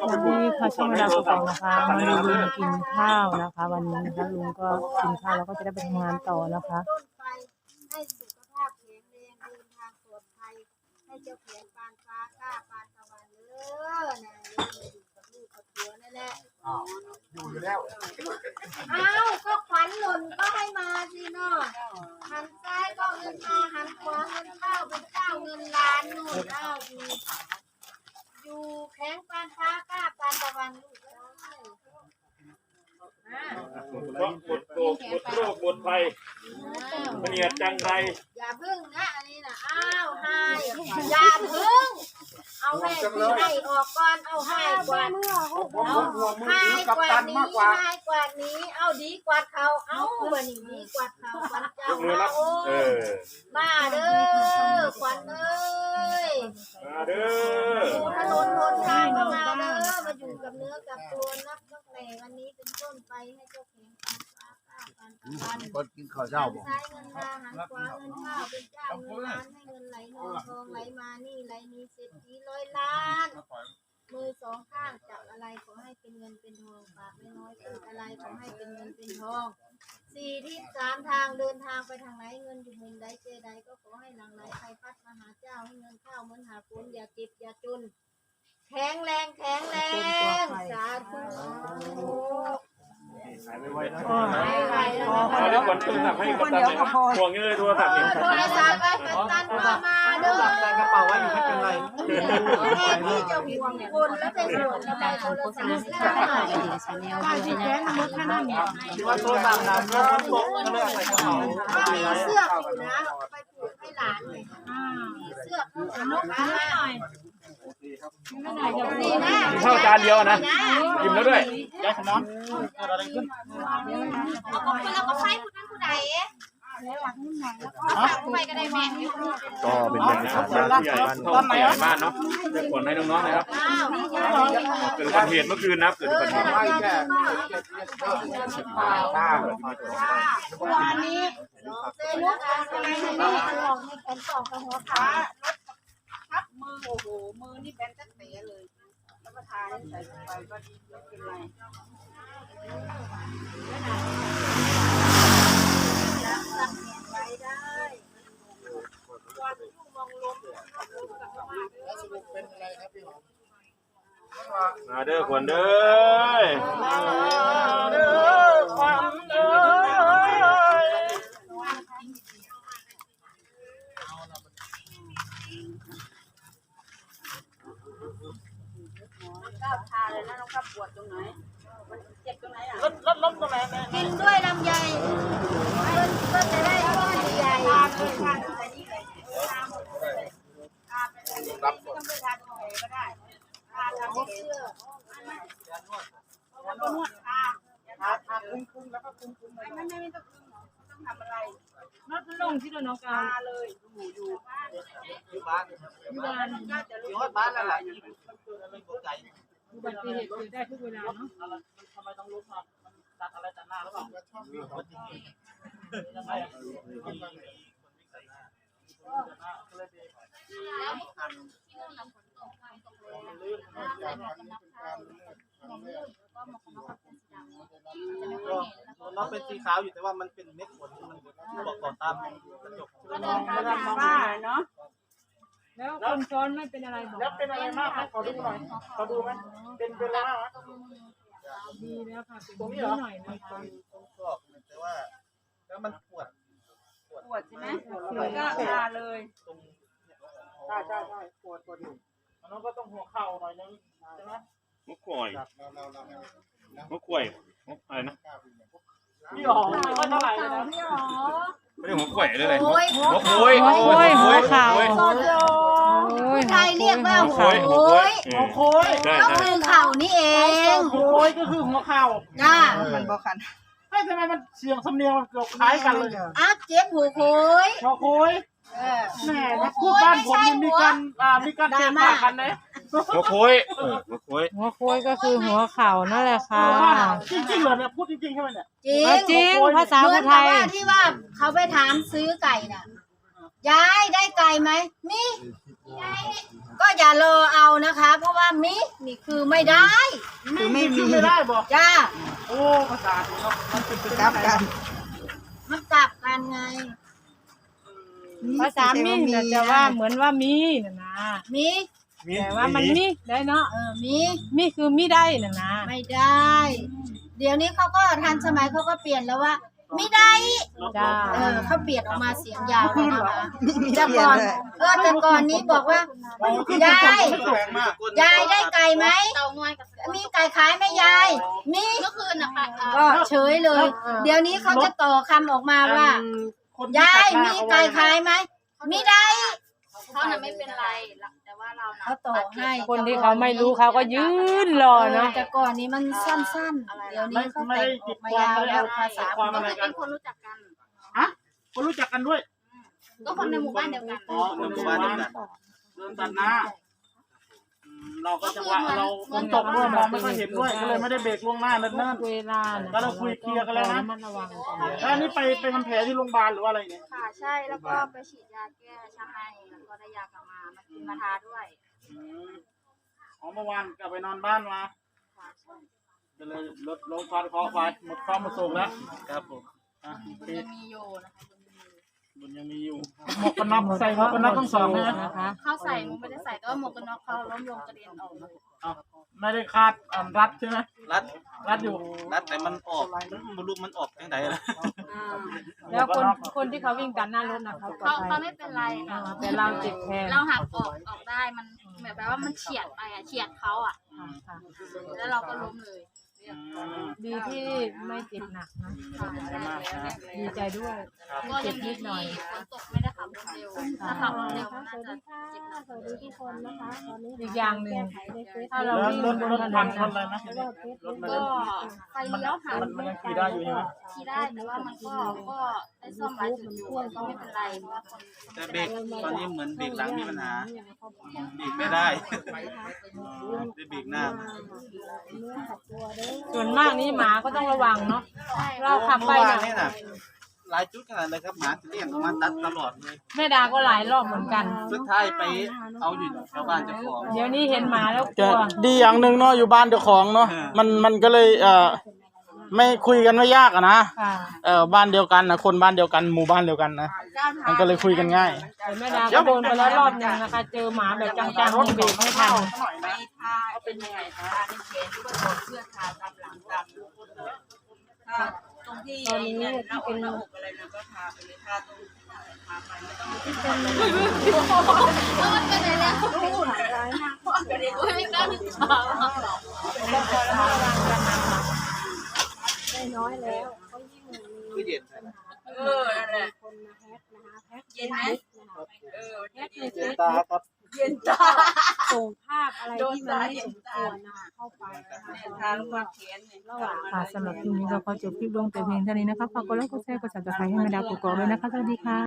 วันนี้ค่ะช่วงเวลาประกอบนะคะมาดูลุงกินข้าวนะคะ วันนี้นะคะลุงก็กินข้าวแล้วก็จะได้ไปทำงานต่อนะคะต้นไปให้สุขภาพแข็งแรงเดินทางปลอดภัยให้เจ้าแขนปานฟ้ากล้าปานตะวันเด้อนะอยู่กับลูกกับผัวนั่นแหละอยู่อยู่แล้วอ้าวก็ขวัญหล่นก็ให้มาสิเนาะหันซ้ายก็เงินมาหันขวาเงินเข้าเป็นเจ้าเงินล้านนู่นอ้าวอยู่อยู่แข็งปานฟ้ากล้าปานตะวันลูกเอ้ยอ่า เพราะหมดโรคหมดโรคหมดภัยเนียดจังไรอย่าพึ่งนะอันนี้นะอ้าวให้อย่าพึ่ง เอาแม่ที่ให้ออกก่อนเอาให้กว่าผมผมห่วงมือให้ถือกกัปว่าตันนี้มากกว่าให้กว่านี้ เอาดีกว่าเขาเอาวันนี้ดีกว่าเขาขวัญเจ้ายกมือรับโอ้เออมาเด้อขวัญเอ้ยมาเด้อดูถนนหนทางก็มาเด้อมาอยู่กับเนื้อกับตัวนับตั้งแต่วันนี้เป็นต้นไปให้เจ้าแข็ง คนกินข้าวเช้าบ่ซ้ายเงินมาหันขวาเงินเข้าเป็นเจ้าเงินล้านให้เงินไหลนองทองไหลมานี่ไหลนี้เศรษฐีร้อยล้านมือสองข้างจับอะไรขอให้เป็นเงินเป็นทองปากน้อยๆพูดอะไรขอให้เป็นเงินเป็นทองสี่ที่สามทางเดินทางไปทางไหนเงินอยู่มุมใดเจอใดก็ขอให้หลังไหลใครพัดมาหาเจ้าให้เงินเข้าเหมือนหาฝนอย่าเก็บอย่าจนแข็งแรงแข็งแรงสาธุ แล้วเอาเดี๋ยวก่อนโทรศัพท์ให้กัปตันเลยครับห่วงเลยโทรศัพท์เนี่ยโทรศัพท์ไปเป็นตันก็มาเด้อใส่กระเป๋าไว้อยู่ไม่เป็นไรแม่พี่จะห่วงคนแล้วไปห่วงทำไมโทรศัพท์ได้ป้าที่แจ้งรถข้างหน้าเนี่ยว่าโทรศัพท์นำแล้วมันตกก็เลยใส่กระเป๋าก็มีเสื้ออยู่นะ เอาไปผูกให้หลานเลยเสื้อเข้านุกนะหน่อยดีนะกินข้าวจานเดียวนะกินแล้วด้วยยายขนอนเกิดอะไรขึ้นเอาของคนเราก็ใช้ผู้นั้นผู้ใดเอ๊ะเอาฝากไปก็ได้แม่ก็เป็นอย่างนี้ครับผู้ใหญ่เข้าผู้ใหญ่บ้านเนาะจะขนให้น้องๆนะครับเกิดอุบัติเหตุเมื่อคืนนะเกิดอุบัติเหตุไม่แค่ป้าวันนี้ เส้นลูกค้าใช่ไหมนี่ลองให้แขนสองกับหัวขาทับมือโอ้โห มือนี่แบนตั้งแต่เลย แล้วก็ทานใส่ไปก็ดีไม่เป็นไรไปได้มาเด้อขวัญเด้อ เด้อความเด้อ ก้าวทาเลยนะน้องก้าวปวดตรงไหน มันเจ็บตรงไหนอะ รถรถล้มตรงไหนแม่ กินด้วยลำไยก็จะได้ก้อนใหญ่ ทาเลยทาตรงไหนนี่เลยทาหมดเลยทาไปเลยไม่ต้องไปทาตรงไหนก็ได้ทาทาเสื้อ แล้วก็นวดทาทาทาคุ้มคุ้มแล้วก็คุ้มคุ้มไม่ไม่ไม่ไม่ต้องคึงหรอกไม่ต้องทำอะไรรถลงที่โน้องกาทารเลยอยู่อยู่อยู่บ้านอยู่บ้านน่าจะอรู้ยู่บ้านนั่นแหละอยู่มันเกิดอะไรตกใจอุบัติเหตุเกิดได้ทุกเวลาเนาะอะไรทำไมต้องลุกมามันตัดอะไรตัดหน้าหรือเปล่ายังไงน้ องเป็นสีขาวอยู่แต่ว่ามันเป็นเม็ดฝนมันบอกต่อตามกระจกก็เดินทางทางบ้าเนาะแล้วคนซ้อนไม่เป็นอะไรบอกแล้วเป็นอะไรมากไหมขอดูหน่อยขอดูไหมเป็นเป็นอะไรมากดีแล้วค่ะตรงนี้เหรอหน่อยนะคะตรงศอกแต่ว่า แล้วมันปวดปวดใช่ไหมแล้วก็ทาเลยตรงใช่ใช่ใช่ปวดปวดอยู่น้องก็ต้องหัวเข่าหน่อยนึงใช่ไหมมุกข่อยมุกข่อยมุกอะไรนะ พี่อ๋อไม่ค่อยเท่าไหร่เลยนะพี่อ๋อไม่ได้หัวข่อยเลยเลยโอ้ยหัวโอยหัวโอยหัวเข่าโอยโซโยโอ้ยไทยเรียกว่าหัวโหโอยยหัวโอยโค้ยใช่ก็ใช่คือเข่านี่เองโค้ยก็คือหัวเข่าจ้ามันบอกขันเฮ้ยทำไมมันเสียงสำเนียงมันเกือบคล้ายกันเลยอ้าวเจ็บหูโคุยหัวโค้ยเออแหมถ้าพูดบ้านผมมันมีการอ่ามีการเตะปากกันนะ หัวโอยเออหัวโอยหัวโค้ยก็คือหัวเข่านั่นแหละค่ะจริงๆเหรอเนี่ยพูดจริงๆใช่ไหมเนี่ย จริงว่าจริงภาษาเหมืพูอนไทกับย ว่าที่ว่าเขาไปถามซื้อไก่น่ะยายได้ไก่ไหมมียายก็อย่ารอเอานะคะ เพราะว่ามินี่คือไม่ได้คือไม่มีไม่ได้บอก จ้าโอ้ภาษาเนาะมันเป็นกลับกันมันกลับกันไง ภาษามีน่ะจะว่าเหมือนว่ามีน่ะนะมิ แต่ว่ามันมีได้เนาะเออมิมีคือมีได้น่ะนะไม่ได้ เดี๋ยวนี้เขาก็ทันสมัยเขาก็เปลี่ยนแล้วว่ามิได้จ้าเออเขาเปลี่ยนออกมาเสียงยาวแล้วนะคะแต่ก่อนเออแต่ก่อนนี้บอกว่ายายแรงมากยายได้ไก่ไหมเตางอยกับมีไก่ขายไหมยายมีเมื่อคืนนะคะก็เฉยเลย เดี๋ยวนี้เขาจะต่อคำออกมาว่าคนที่ยายตัดหน้มีไก่ขายไหมมีได้ เขาน่ะไม่เป็นไรแต่ว่าเราน่ะเขาต่อให้คนที่เขาไม่รู้เขาก็ยืนรอเออเนาะ แต่ก่อนนี้มันสั้นๆ เดี๋ยวนี้เขาแต่งออกมายาวแล้วภาษาความอะไรเป็กันนคนรู้จักกัน ฮะคนรู้จักกันด้วยก็คนในหมู่บ้านเดียวกัน อ๋อในหมู่บ้านเดียวกันเดินตัดหน้าอืม เราก็จังหวะเราฝนตกด้วยมองไม่ค่อยเห็นด้วยก็เลยไม่ได้เบรกล่วงหน้าเนิ่นเวลาน่ะก็เราคุยเคลียร์กันแล้วนะ ระมัดระวังกันๆแล้วอันนี้ไปไปทำแผลที่โรงพยาบาลหรือว่าอะไรเนี่ยค่ะใช่แล้วก็ไปฉีดยาแก้ช้ำในแล้วก็ได้ยากลับมามากินมาทาด้วยอืมอ๋อเมื่อวานกลับไปนอนบ้านมาค่ะใช่ก็เลยลดลงความเคราะห์ไปหมดความมาส่งแล้วครับผม อะมันจะมีโยนะคะ มันมีโยมันยังมีอยู่หมวกกันน็อกใส่หมวกกันน็อกต้องสองนะนะคะ เขาใส่หนูไม่ได้ใส่แต่ว่าหมวกกันน็อกเขาล้มลงกระเด็นออกมาอ้าวไม่ได้คาดอ่ารัดใช่ไหมรัดรัดอยู่รัดแต่มันออกมันรู้มันออกยังไงล่ะอ่าแล้วคนคนที่เขาวิ่งตัดหน้ารถนะเขาปลอเขาดภัเขายไม่เป็นไรอ่านะแต่เราเจ็บแทนเราหักออกออกได้มันแบบว่ามันเฉียดไปอะเฉียดเขาอะ ค่ะค่ะแล้วเราก็ล้มเลยอืม ดีที่ไม่เจ็บหนักนะค่ะใช่แล้วดีใจด้วยก็ยังดีที่ฝนตกไม่ได้ขับรถเร็วถ้าขับรถเร็วมันน่าจะเจ็บหนักสวัสดีทุกคนนะคะตอนนี้อีกอย่างหนึ่งถ้าเราแล้ววิ่งรถบนรถถนพันงชนอะไรนะไหมรถมันก็ไฟเลี้ยวหักมันมันยังขี่ได้อยู่ใช่ไหม ขี่ได้แต่ว่ามันก็ก็ได้ซ่อมหลายจุดอยู่ก็ไม่เป็นไรเพราะว่าคนแต่เบรกตอนนี้เหมือนเบรกหลังมีปัญหาเบรกไม่ได้ได้เบรกหน้าส่วนมากนี่หมาก็ต้องระวังเนาะใช่เราขับไปเมื่อวานน่ะนี่น่ะ หลายจุดขนาดเลยครับหมาจะเรียกมาตัดตลอดเลย แม่ดาก็หลายรอบเหมือนกัน สุดท้ายไปเอาอยู่ชาวบ้านเจ้าของเดี๋ยวนี้เห็นหมาแล้วกจะลัวดีอย่างหนึ่งเนาะอยู่บ้านเจ้าของเนาะอ่ามัมันมันก็เลยเอ่อไม่คุยกันไม่ยากอะนะค่ะเออบ้านเดียวกันนะคนบ้านเดียวกันหมู่บ้านเดียวกันนะมันก็เลยคุยกันง่าย แต่แม่ดาก็โดนไปแล้วรอบหนึงนะคะ เจอหมาแบบจังๆยังเบรกไม่ทันเป็นยังไงคะอันนี้เขียนที่ว่าเสื้อทาตามหลังตาม ตรงที่ตอนนี้หน้าที่อกเป็นหน้าอกอะไรนะก็ทาไปเลยทาตรงทาไปไม่ต้องที่เป็นแล้วมันเป็นอะไรแล้วอุ้ยไม่กล้าถึงเช้าได้น้อยแล้วเขายิ่งมีคือเย็นเออนั่นแหละคนมาแฮกนะคะแฮกเย็นไหมนะคะเออแฮกในเฟเย็นซตาครับ เย็นตา ส่งภาพอะไรที่มันไม่สมควรนะคะเข้าไปนะคะทาลูกว่าเขียนเนี่ยระหว่างค่ะสำหรับคลิปนี้เราก็จบคลิปลงแต่เพียงเท่านี้นะคะฝากกดไลค์กดแชร์กด subscribe ให้แม่ดาวกกอกด้วยนะคะสวัสดีค่ะ